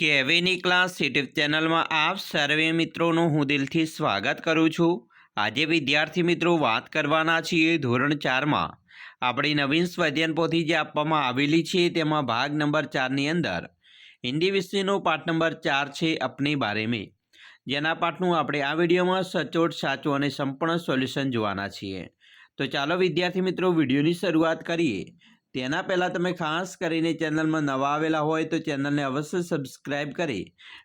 કેવીની class YouTube ચેનલમાં આપ સર્વે મિત્રોનું હું દિલથી સ્વાગત કરું છું. આજે વિદ્યાર્થી મિત્રો વાત કરવાના છીએ ધોરણ ચારમાં. આપણી નવીન સ્વાધ્યાયન પોથી જે આપવામાં આવેલી છે તેમાં ભાગ નંબર ચારની અંદર. હિન્દી વિષયનો પાઠ નંબર ચાર છે અપની બારે મેં. જેના પાઠનું આપણે આ વિડીયોમાં સચોટ, સાચું અને સંપૂર્ણ સોલ્યુશન જોવાના છીએ. તો ચાલો વિદ્યાર્થી મિત્રો વિડીયોની શરૂઆત કરીએ. તેના પહેલાં તમે ખાસ કરીને ચેનલમાં નવા આવેલા હોય તો ચેનલને અવશ્ય સબસ્ક્રાઇબ કરી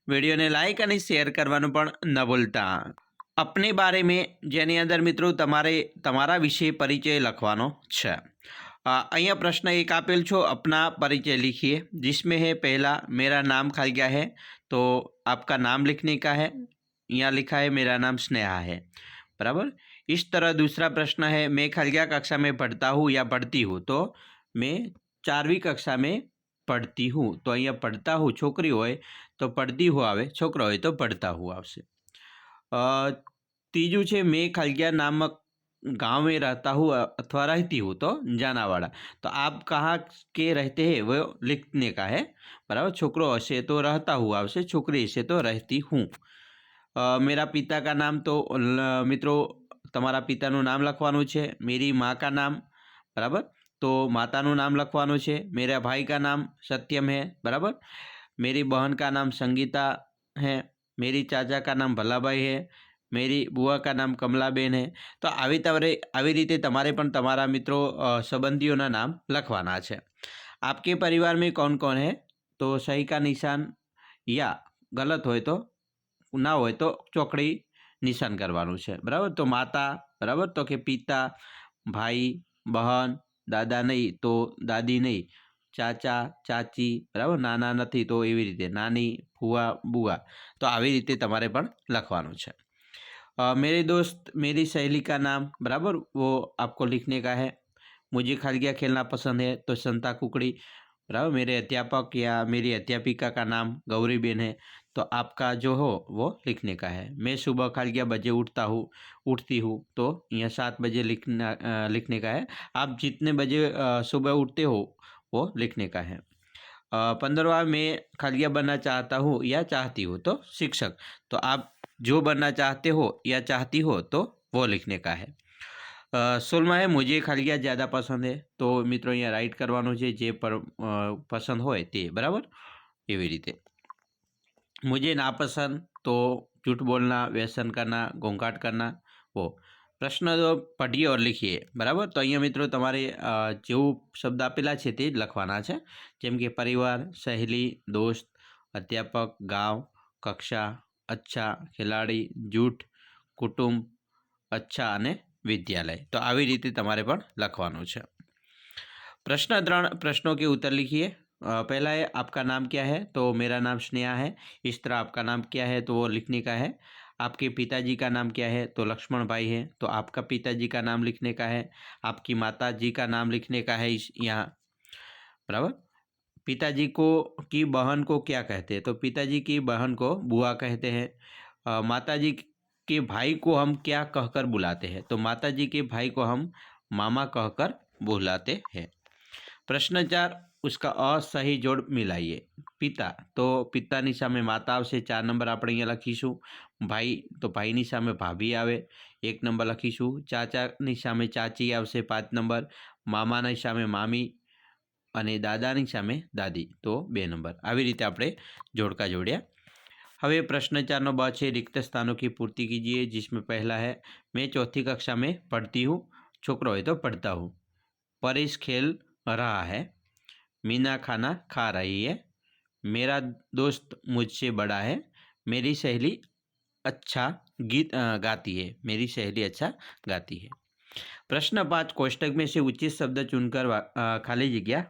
વિડીયોને લાઇક અને શેર કરવાનું પણ ન ભૂલતા અપને બારે મેં જેની અંદર મિત્રો તમારે તમારા વિશે પરિચય લખવાનો છે અ, અહીંયા પ્રશ્ન એક આપેલ છો अपना परिचय लिखिए जिसमें है पहला मेरा नाम खा गया है तो आपका नाम लिखने का है यहाँ लिखा है मेरा नाम स्नेहा है बराबर इस तरह दूसरा प्रश्न है मैं खलगिया कक्षा में पढ़ता हूँ या पढ़ती हूँ तो मैं ચારવી કક્ષા में पढ़ती हूँ तो અહીંયા पढ़ता हूँ છોકરી હોય તો पढ़ती हूँ આવે છોકરો હોય તો पढ़ता हूँ આવશે અ, ત્રીજું છે મેં खलगिया नामक गांव में रहता हूँ अथवा रहती हूँ तो जानावाड़ा तो आप कहाँ के रहते हैं वो लिखने का है बराबर છોકરો હશે તો रहता हूँ આવશે છોકરી હશે તો रहती हूँ અ, मेरा पिता का नाम तो ल- મિત્રો તમારા પિતાનું નામ લખવાનું છે મેરી માँ का नाम બરાબર તો માતાનું નામ લખવાનું છે. મેરા ભાઈ કા નામ સત્યમ હે. બરાબર? મેરી બહન કા નામ સંગીતા હે. મેરી ચાચા કા નામ ભલાભાઈ હે. મેરી બુઆ કા નામ કમલાબેન હે. તો આવી તમારે, આવી રીતે તમારે પણ તમારા મિત્રો સંબંધીઓના નામ લખવાના છે. આપકે પરિવાર મેં કોણ કોણ હે? તો સહી કા નિશાન યા ગલત હોય તો, ના હોય તો ચોકડી નિશાન કરવાનું છે. બરાબર? તો માતા, બરાબર? તો કે પિતા, ભાઈ, બહન દાદા નહીં તો દાદી નહીં. ચાચા, ચાચી, બરાબર? નાના નથી તો એવી રીતે. નાની ફુવા બુઆ તો આવી રીતે તમારે પણ લખવાનું છે. मेरे દોસ્ત, મેરી સહેલી કા નામ, બરાબર? વો आपको लिखने का है मुझे खलगिया खेलना पसंद है तो संता कुकड़ी बराबर? मेरे अध्यापक या मेरी अध्यापिका का नाम गौरी बेन है तो आपका जो हो, वो लिखने का है। मैं सुबह खलगिया बजे उठता हूँ, उठती हूँ तो यहाँ सात बजे लिखना लिखने का है। आप जितने बजे सुबह उठते हो, वो लिखने का है। पंद्रहवा मैं खलगिया बनना चाहता हूँ या चाहती हूँ तो शिक्षक। तो आप जो बनना चाहते हो या चाहती हो तो वो लिखने का है। સોલમાં है मुझे ખાલિયા ज़्यादा પસંદ है તો મિત્રો અહીંયા રાઈટ કરવાનું છે જે પર પસંદ હોય તે, બરાબર? એવી રીતે. મુજે નાપસંદ તો झूठ બોલના, વ્યસન કરના, ઘોંઘાટ કરના, વો. પ્રશ્ન તો પઢીએ ઓર લખીએ, બરાબર? તો અહીંયા મિત્રો તમારે જેવું શબ્દ આપેલા છે તે લખવાના છે. જેમ કે પરિવાર, સહેલી, દોસ્ત, અધ્યાપક, ગાંવ, કક્ષા, અચ્છા, ખેલાડી, જૂઠ, કુટુંબ, અચ્છા અને વિદ્યાલય તો આવી રીતે તમારે પણ લખવાનું છે प्रश्न त्रण प्रश्नों के उत्तर लिखिए अ, पहला है आपका नाम क्या है तो मेरा नाम स्नेहा है इस तरह आपका नाम क्या है तो वो लिखने का है आपके पिताजी का नाम क्या है तो लक्ष्मण भाई है तो आपका पिताजी का नाम लिखने का है आपकी माता जी का नाम लिखने का है इस यहाँ बराबर पिताजी को की बहन को क्या कहते हैं तो पिताजी की बहन को बुआ कहते हैं अ, माताजी के भाई को हम क्या कहकर बुलाते हैं तो माताजी के भाई को हम मामा कहकर बुलाते हैं પ્રશ્ન ચાર उसका असही જોડ મિલાઈએ પિતા તો પિતાની સામે માતા આવશે ચાર નંબર આપણે અહીંયા લખીશું ભાઈ તો ભાઈની સામે ભાભી આવે એક નંબર લખીશું ચાચાની સામે ચાચી આવશે પાંચ નંબર મામાની સામે મામી અને દાદાની સામે દાદી તો બે નંબર આવી રીતે આપણે જોડકા જોડ્યા हमें प्रश्न चार नौ बाद છે रिक्त स्थानों की पूर्ति कीजिए, जिसमें पहला है, मैं चौथी कक्षा में पढ़ती हूँ, छोकर हो तो पढ़ता हूँ। परेश खेल रहा है, मीना खाना खा रही है, मेरा दोस्त मुझसे बड़ा है, मेरी सहेली अच्छा गीत गाती है, मेरी सहेली अच्छा गाती है। प्रश्न पाँच कोष्टक में से उचित शब्द चुनकर खाली जगह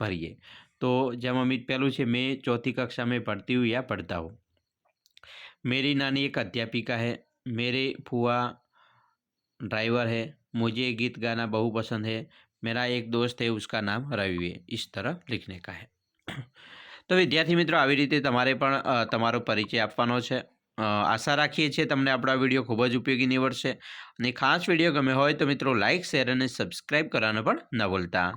भरिए। तो जब अमित पहलू से मैं चौथी कक्षा में पढ़ती हूँ या पढ़ता हूँ। मेरी नानी एक अध्यापिका है मेरे फुआ ड्राइवर है मुझे गीत गाना बहु पसंद है मेरा एक दोस्त है उसका नाम रवि है इस तरह लिखने का है તો વિદ્યાર્થી મિત્રો આવી રીતે તમારે પણ અ, તમારો પરિચય આપવાનો છે અ, આશા રાખીએ છીએ તમને આપણો આ વિડીયો ખૂબ જ ઉપયોગી નીવડશે અને ખાસ વિડીયો ગમે હોય તો મિત્રો લાઇક શેર અને સબસ્ક્રાઈબ કરવાનું પણ ન ભૂલતા